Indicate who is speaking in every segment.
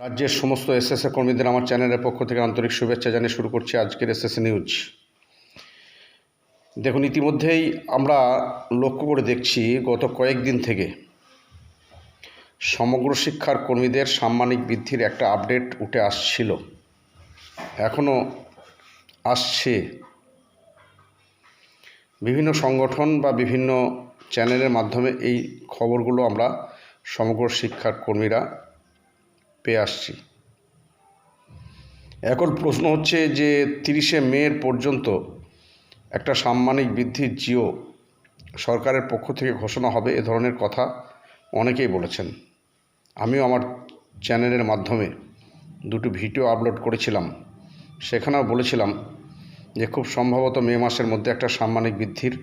Speaker 1: রাজ্যের সমস্ত এসএসএ কর্মীদের আমার চ্যানেলের পক্ষ থেকে আন্তরিক শুভেচ্ছা জানিয়ে শুরু করছি আজকের এসএসএ নিউজ। দেখুন, ইতিমধ্যেই আমরা লক্ষ্য করে দেখছি, গত কয়েকদিন থেকে সমগ্র শিক্ষার কর্মীদের সাম্মানিক বৃদ্ধির একটা আপডেট উঠে আসছিল। এখনও আসছে। বিভিন্ন সংগঠন বা বিভিন্ন চ্যানেলের মাধ্যমে এই খবরগুলো আমরা সমগ্র শিক্ষার কর্মীরা পেয়ে আসছি। এখন প্রশ্ন হচ্ছে যে তিরিশে মের পর্যন্ত একটা সাম্মানিক বৃদ্ধির জিও সরকারের পক্ষ থেকে ঘোষণা হবে, এ ধরনের কথা অনেকেই বলেছেন। আমিও আমার চ্যানেলের মাধ্যমে দুটো ভিডিও আপলোড করেছিলাম। সেখানেও বলেছিলাম যে খুব সম্ভবত মে মাসের মধ্যে একটা সাম্মানিক বৃদ্ধির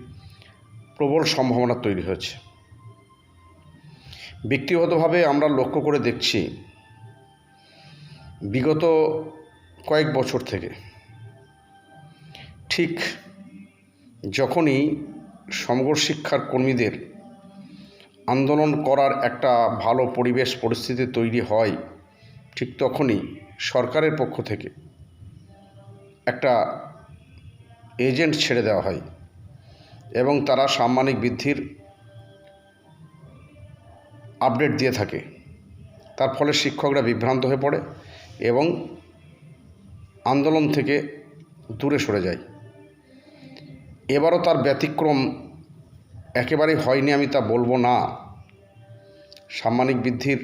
Speaker 1: প্রবল সম্ভাবনা তৈরি হয়েছে। ব্যক্তিগতভাবে আমরা লক্ষ্য করে দেখছি বিগত কয়েক বছর থেকে ঠিক যখনই সমগ্র শিক্ষার কর্মীদের আন্দোলন করার একটা ভালো পরিবেশ পরিস্থিতি তৈরি হয়, ঠিক তখনই সরকারের পক্ষ থেকে একটা এজেন্ট ছেড়ে দেওয়া হয় এবং তারা সাম্মানিক বৃদ্ধির আপডেট দিয়ে থাকে। তার ফলে শিক্ষকরা বিভ্রান্ত হয়ে পড়ে। এবং আন্দোলন থেকে দূরে সরে যায়। এবারও তার ব্যতিক্রম একেবারেই হয়নি, আমি তা বলব না। সাম্মানিক বৃদ্ধির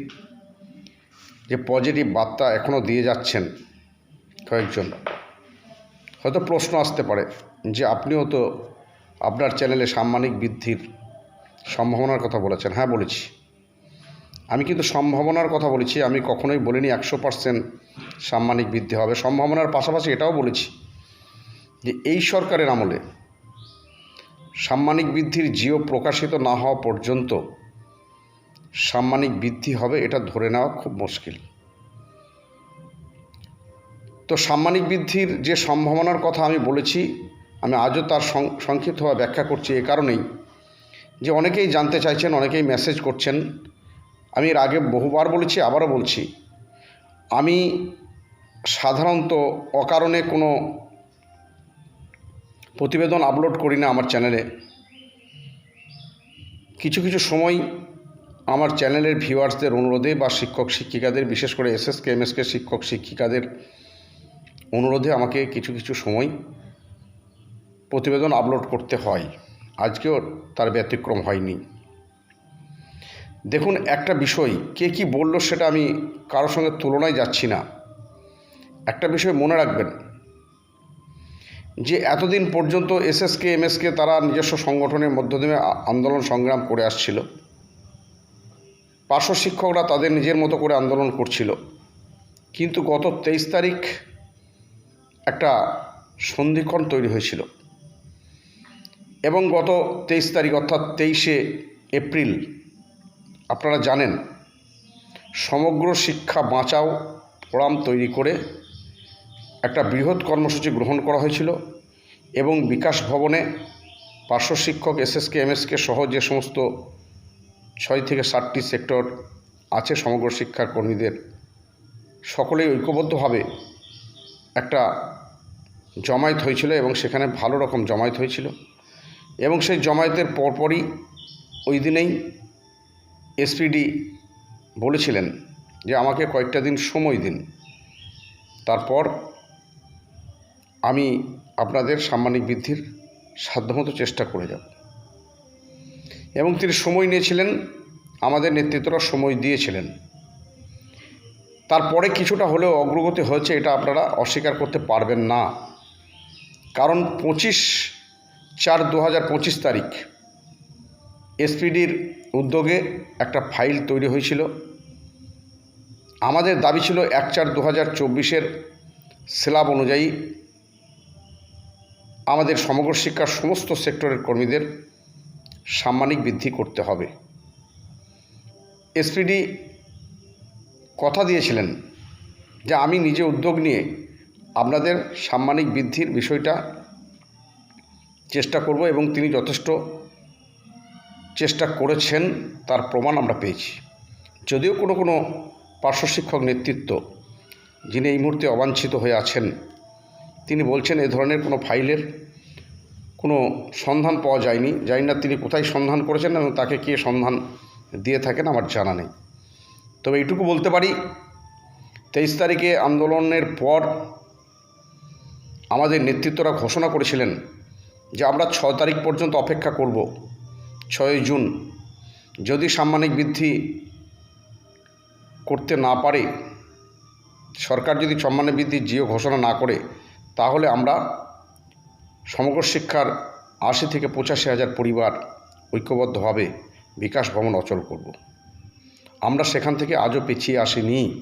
Speaker 1: যে পজিটিভ বার্তা এখনও দিয়ে যাচ্ছেন কয়েকজন, হয়তো প্রশ্ন আসতে পারে যে আপনিও তো আপনার চ্যানেলে সাম্মানিক বৃদ্ধির সম্ভাবনার কথা বলেছেন। হ্যাঁ বলেছি। আমি কিন্তু সম্ভাবনার কথা বলেছি, আমি কখনোই বলিনি একশো পার্সেন্ট সাম্মানিক বৃদ্ধি হবে। সম্ভাবনার পাশাপাশি এটাও বলেছি যে এই সরকারের আমলে সাম্মানিক বৃদ্ধির জিও প্রকাশিত না হওয়া পর্যন্ত সাম্মানিক বৃদ্ধি হবে এটা ধরে নেওয়া খুব মুশকিল। তো সাম্মানিক বৃদ্ধির যে সম্ভাবনার কথা আমি বলেছি, আমি আজও তার সংক্ষিপ্তভাবে ব্যাখ্যা করছি এ কারণেই যে অনেকেই জানতে চাইছেন, অনেকেই মেসেজ করছেন আমি এর আগে বহুবার বলেছি, আবারও বলছি, আমি সাধারণত অকারণে কোনো প্রতিবেদন আপলোড করি না আমার চ্যানেলে। কিছু কিছু সময় আমার চ্যানেলের ভিউয়ার্সদের অনুরোধে বা শিক্ষক শিক্ষিকাদের, বিশেষ করে এসএসকে, এমএসকে শিক্ষক শিক্ষিকাদের অনুরোধে আমাকে কিছু কিছু সময় প্রতিবেদন আপলোড করতে হয়। আজকেও তার ব্যতিক্রম হয়নি। দেখুন একটা বিষয় কে কি বলল সেটা আমি কারোর সঙ্গে তুলনায় যাচ্ছি না। একটা বিষয় মনে রাখবেন যে এতদিন পর্যন্ত এসএসকে এমএসকে তারা নিজস্ব সংগঠনের মধ্য দিয়ে আন্দোলন সংগ্রাম করে আসছিল। পার্শ্ব শিক্ষকরা তাদের নিজের মতো করে আন্দোলন করছিল। কিন্তু গত তেইশ তারিখ একটা সন্ধিক্ষণ তৈরি হয়েছিল। এবং গত তেইশ তারিখ অর্থাৎ তেইশে এপ্রিল আপনারা জানেন, সমগ্র শিক্ষা বাঁচাও ফোরাম তৈরি করে একটা বৃহৎ কর্মসূচি গ্রহণ করা হয়েছিল এবং বিকাশ ভবনে পার্শ্ব শিক্ষক, এসএসকে, এমএসকে সহ যে সমস্ত ছয় থেকে ষাটটি সেক্টর আছে সমগ্র শিক্ষার কর্মীদের, সকলেই ঐক্যবদ্ধভাবে একটা জমায়েত হয়েছিল এবং সেখানে ভালো রকম জমায়েত হয়েছিল এবং সেই জমায়েতের পরপরই ওই দিনেই এসপিডি বলেছিলেন যে আমাকে কয়েকটা দিন সময় দিন। তারপর আমি আপনাদের সাম্মানিক বৃদ্ধির সাধ্যমতো চেষ্টা করে যাব। এবং তিনি সময় নিয়েছিলেন, আমাদের নেতৃত্বরা সময় দিয়েছিলেন। তারপরে কিছুটা হলেও অগ্রগতি হয়েছে, এটা আপনারা অস্বীকার করতে পারবেন না। কারণ পঁচিশ চার দু তারিখ এসপিডির উদ্যোগে একটা ফাইল তৈরি হয়েছিল। আমাদের দাবি ছিল এক চার দু হাজার চব্বিশের স্ল্যাব অনুযায়ী আমাদের সমগ্র শিক্ষার সমস্ত সেক্টরের কর্মীদের সাম্মানিক বৃদ্ধি করতে হবে। এসপিডি কথা দিয়েছিলেন যে আমি নিজে উদ্যোগ নিয়ে আপনাদের সাম্মানিক বৃদ্ধির বিষয়টা চেষ্টা করব এবং তিনি যথেষ্ট চেষ্টা করেছেন, তার প্রমাণ আমরা পেয়েছি। যদিও কোনো কোনো পার্শ্ব শিক্ষক নেতৃত্ব, যিনি এই মুহূর্তে অবাঞ্ছিত হয়ে আছেন, তিনি বলছেন এ ধরনের কোনো ফাইলের কোনো সন্ধান পাওয়া যায়নি। জানি না তিনি কোথায় সন্ধান করেছেন এবং তাকে কে সন্ধান দিয়ে থাকেন, আমার জানা নেই। তবে এইটুকু বলতে পারি, তেইশ তারিখে আন্দোলনের পর আমাদের নেতৃত্বরা ঘোষণা করেছিলেন যে আমরা ছ তারিখ পর্যন্ত অপেক্ষা করব। ছয়ই জুন যদি সাম্মানিক বৃদ্ধি করতে না পারে, সরকার যদি সম্মানের বৃদ্ধি জিও ঘোষণা না করে, তাহলে আমরা সমগ্র শিক্ষার আশি থেকে পঁচাশি হাজার পরিবার ঐক্যবদ্ধভাবে বিকাশ ভবন অচল করব। আমরা সেখান থেকে আজও পিছিয়ে আসিনি।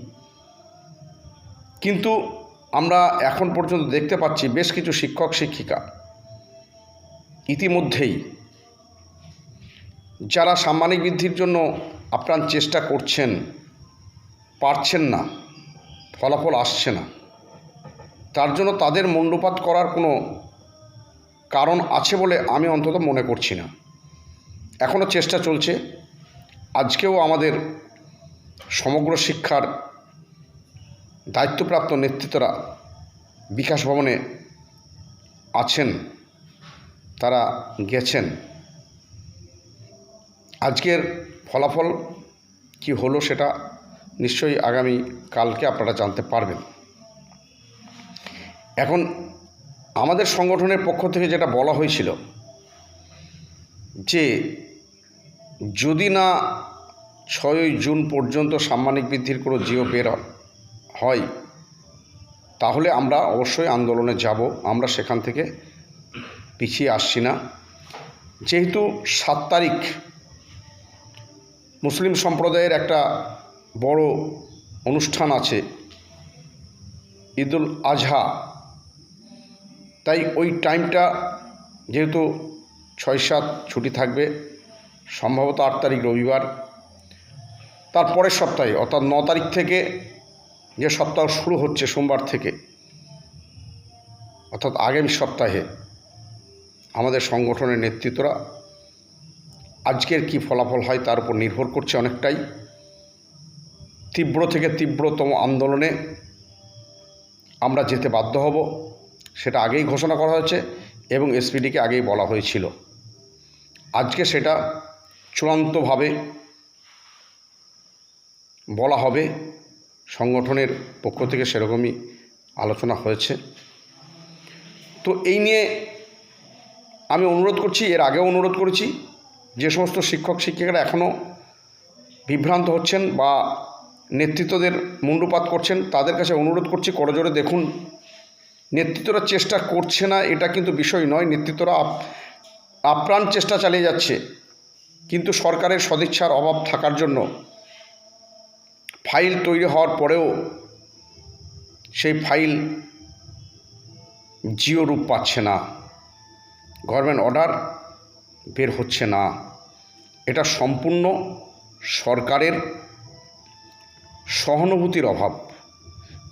Speaker 1: কিন্তু আমরা এখন পর্যন্ত দেখতে পাচ্ছি বেশ কিছু শিক্ষক, শিক্ষিকা ইতিমধ্যেই যারা সাম্মানিক বৃদ্ধির জন্য আপ্রাণ চেষ্টা করছেন, পারছেন না, ফলাফল আসছে না। তার জন্য তাদের মূল্যপাত করার কোনো কারণ আছে বলে আমি অন্তত মনে করছি না। এখনও চেষ্টা চলছে। আজকেও আমাদের সমগ্র শিক্ষার দায়িত্বপ্রাপ্ত নেতৃত্বরা বিকাশ ভবনে আছেন, তারা গেছেন। আজকের ফলাফল কি হলো সেটা নিশ্চয়ই আগামী কালকে আপনারা জানতে পারবেন। এখন আমাদের সংগঠনের পক্ষ থেকে যেটা বলা হয়েছিল যে যদি না ছয়ই জুন পর্যন্ত সাম্মানিক বৃদ্ধির কোনো জিও বের হয় তাহলে আমরা অবশ্যই আন্দোলনে যাব, আমরা সেখান থেকে পিছিয়ে আসছি না। যেহেতু সাত তারিখ মুসলিম সম্প্রদায়ের একটা বড় অনুষ্ঠান আছে, ঈদুল আজহা। তাই ওই টাইমটা যেহেতু ছয় সাত ছুটি থাকবে, সম্ভবত আট তারিখ রবিবার, তার পরের সপ্তাহে, অর্থাৎ ন তারিখ থেকে যে সপ্তাহ শুরু হচ্ছে সোমবার থেকে, অর্থাৎ আগামী সপ্তাহে আমাদের সংগঠনের নেতৃত্বরা আজকের কি ফলাফল হয় তার উপর নির্ভর করছে অনেকটাই। তীব্র থেকে তীব্রতম আন্দোলনে আমরা যেতে বাধ্য হব, সেটা আগেই ঘোষণা করা হয়েছে এবং এসপিডিকে আগেই বলা হয়েছিল। আজকে সেটা চূড়ান্তভাবে বলা হবে, সংগঠনের পক্ষ থেকে সেরকমই আলোচনা হয়েছে। তো এই নিয়ে আমি অনুরোধ করছি, এর আগেও অনুরোধ করেছি যে সমস্ত শিক্ষক শিক্ষিকারা এখনও বিভ্রান্ত হচ্ছেন বা নেতৃত্বদের মুণ্ডপাত করছেন, তাদের কাছে অনুরোধ করছি করজোরে দেখুন। নেতৃত্বরা চেষ্টা করছে না, এটা কিন্তু বিষয় নয়। নেতৃত্বরা আপ- আপ্রাণ চেষ্টা চালিয়ে যাচ্ছে। কিন্তু সরকারের সদিচ্ছার অভাব থাকার জন্য ফাইল তৈরি হওয়ার পরেও সেই ফাইল জিও রূপ পাচ্ছে না। গভর্নমেন্ট অর্ডার বের হচ্ছে না। এটা সম্পূর্ণ সরকারের সহানুভূতির অভাব।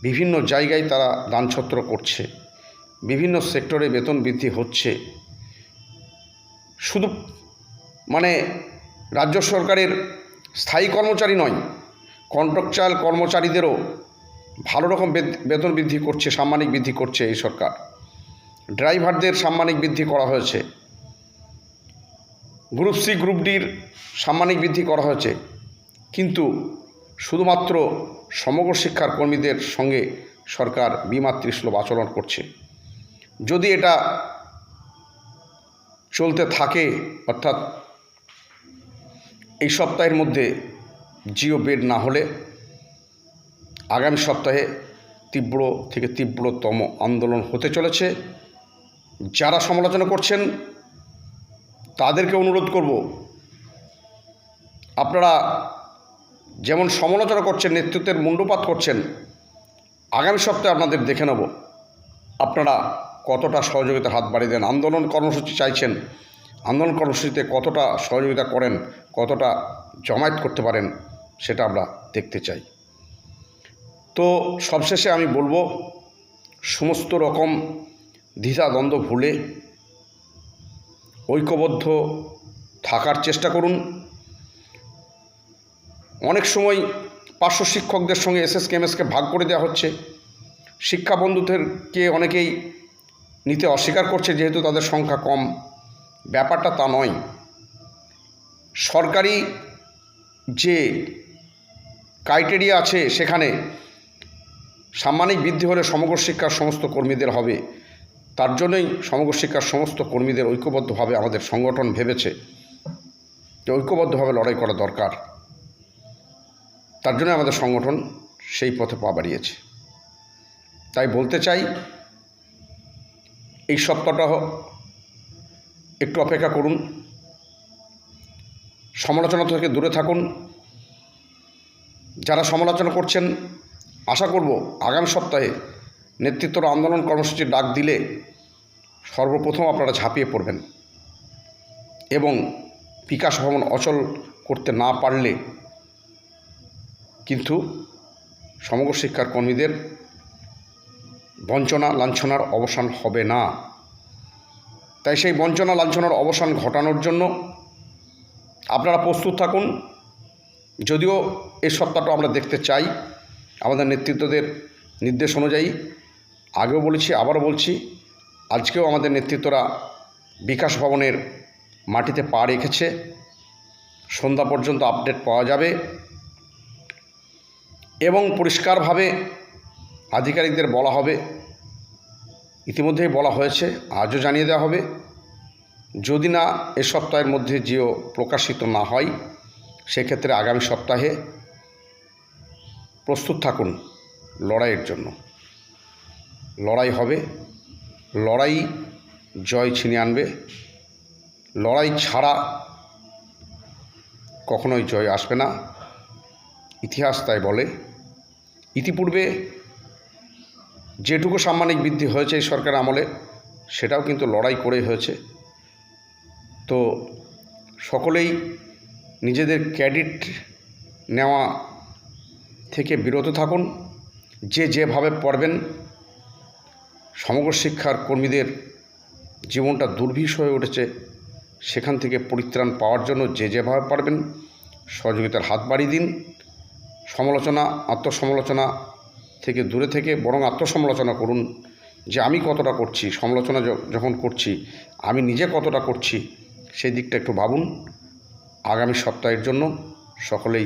Speaker 1: বিভিন্ন জায়গায় তারা দানছত্র করছে। বিভিন্ন সেক্টরে বেতন বৃদ্ধি হচ্ছে। শুধু মানে রাজ্য সরকারের স্থায়ী কর্মচারী নয় কন্ট্রাকচার কর্মচারীদেরও ভালো রকম বেত- বেতন বৃদ্ধি করছে, সাম্মানিক বৃদ্ধি করছে এই সরকার। ড্রাইভারদের সাম্মানিক বৃদ্ধি করা হয়েছে। গ্রুপ সি, গ্রুপ ডির সাম্মানিক বৃদ্ধি করা হয়েছে। কিন্তু শুধুমাত্র সমগ্র শিক্ষার কর্মীদের সঙ্গে সরকার বিমাতৃসুলভ আচরণ করছে। যদি এটা চলতে থাকে, অর্থাৎ এই সপ্তাহের মধ্যে জিও বেড না হলে আগামী সপ্তাহে তীব্র থেকে তীব্রতম আন্দোলন হতে চলেছে। যারা সমালোচনা করছেন তাদেরকে অনুরোধ করব, আপনারা যেমন সমালোচনা করছেন, নেতৃত্বের মুণ্ডপাত করছেন, আগামী সপ্তাহে আপনাদের দেখে নেব, আপনারা কতটা সহযোগিতা হাত বাড়িয়ে দেন, আন্দোলন কর্মসূচি চাইছেন, আন্দোলন কর্মসূচিতে কতটা সহযোগিতা করেন, কতটা জমায়েত করতে পারেন, সেটা আমরা দেখতে চাই। তো সবশেষে আমি বলব, সমস্ত রকম দ্বিধাদ্বন্দ্ব ভুলে ঐক্যবদ্ধ থাকার চেষ্টা করুন। অনেক সময় পার্শ্ব শিক্ষকদের সঙ্গে এসএস কেমএসকে ভাগ করে দেওয়া হচ্ছে। শিক্ষা বন্ধুদেরকে অনেকেই নিতে অস্বীকার করছে, যেহেতু তাদের সংখ্যা কম। ব্যাপারটা তা নয়। সরকারি যে ক্রাইটেরিয়া আছে, সেখানে সাম্মানিক বৃদ্ধি হলে সমগ্র শিক্ষার সমস্ত কর্মীদের হবে। তার জন্যই সমগ্র শিক্ষার সমস্ত কর্মীদের ঐক্যবদ্ধভাবে আমাদের সংগঠন ভেবেছে যে ঐক্যবদ্ধভাবে লড়াই করা দরকার। তার জন্য আমাদের সংগঠন সেই পথে পা বাড়িয়েছে। তাই বলতে চাই, এই সপ্তাহটা একটু অপেক্ষা করুন, সমালোচনা থেকে দূরে থাকুন। যারা সমালোচনা করছেন, আশা করব আগামী সপ্তাহে নেতৃত্বর আন্দোলন কর্মসূচির ডাক দিলে সর্বপ্রথম আপনারা ঝাঁপিয়ে পড়বেন। এবং বিকাশ ভবন অচল করতে না পারলে কিন্তু সমগ্র শিক্ষার কর্মীদের বঞ্চনা লাঞ্ছনার অবসান হবে না। তাই সেই বঞ্চনা লাঞ্ছনার অবসান ঘটানোর জন্য আপনারা প্রস্তুত থাকুন। যদিও এই সপ্তাহটা আমরা দেখতে চাই, আমাদের নেতৃত্বদের নির্দেশ অনুযায়ী আগেও বলেছি, আবারও বলছি, আজকেও আমাদের নেতৃত্বরা বিকাশ ভবনের মাটিতে পা রেখেছে। সন্ধ্যা পর্যন্ত আপডেট পাওয়া যাবে। এবং পরিষ্কারভাবে আধিকারিকদের বলা হবে, ইতিমধ্যেই বলা হয়েছে, আজও জানিয়ে দেওয়া হবে। যদি না এ সপ্তাহের মধ্যে জিও প্রকাশিত না হয়, সেক্ষেত্রে আগামী সপ্তাহে প্রস্তুত থাকুন লড়াইয়ের জন্য। লড়াই হবে। লড়াই জয় ছিনিয়ে আনবে। লড়াই ছাড়া কখনোই জয় আসবে না। ইতিহাস তাই বলে। ইতিপূর্বে যেটুকু সাম্মানিক বৃদ্ধি হয়েছে এই সরকার আমলে, সেটাও কিন্তু লড়াই করেই হয়েছে। তো সকলেই নিজেদের ক্রেডিট নেওয়া থেকে বিরত থাকুন। যে যেভাবে পড়বেন সমগ্র শিক্ষার কর্মীদের জীবনটা দুর্বিষ হয়ে উঠেছে। সেখান থেকে পরিত্রাণ পাওয়ার জন্য যে যেভাবে পারবেন সহযোগিতার হাত বাড়িয়ে দিন। সমালোচনা, আত্মসমালোচনা থেকে দূরে থেকে বরং আত্মসমালোচনা করুন যে আমি কতটা করছি, সমালোচনা যখন করছি, আমি নিজে কতটা করছি, সেই দিকটা একটু ভাবুন। আগামী সপ্তাহের জন্য সকলেই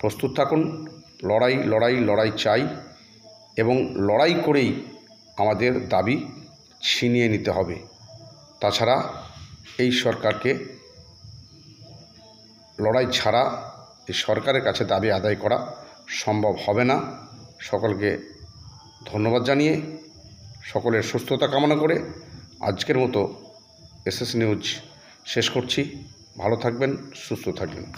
Speaker 1: প্রস্তুত থাকুন। লড়াই লড়াই লড়াই চাই এবং লড়াই করেই আমাদের দাবি ছিনিয়ে নিতে হবে। তাছাড়া এই সরকারকে লড়াই ছাড়া এই সরকারের কাছে দাবি আদায় করা সম্ভব হবে না। সকলকে ধন্যবাদ জানিয়ে সকলের সুস্থতা কামনা করে আজকের মতো এসএস নিউজ শেষ করছি। ভালো থাকবেন, সুস্থ থাকবেন।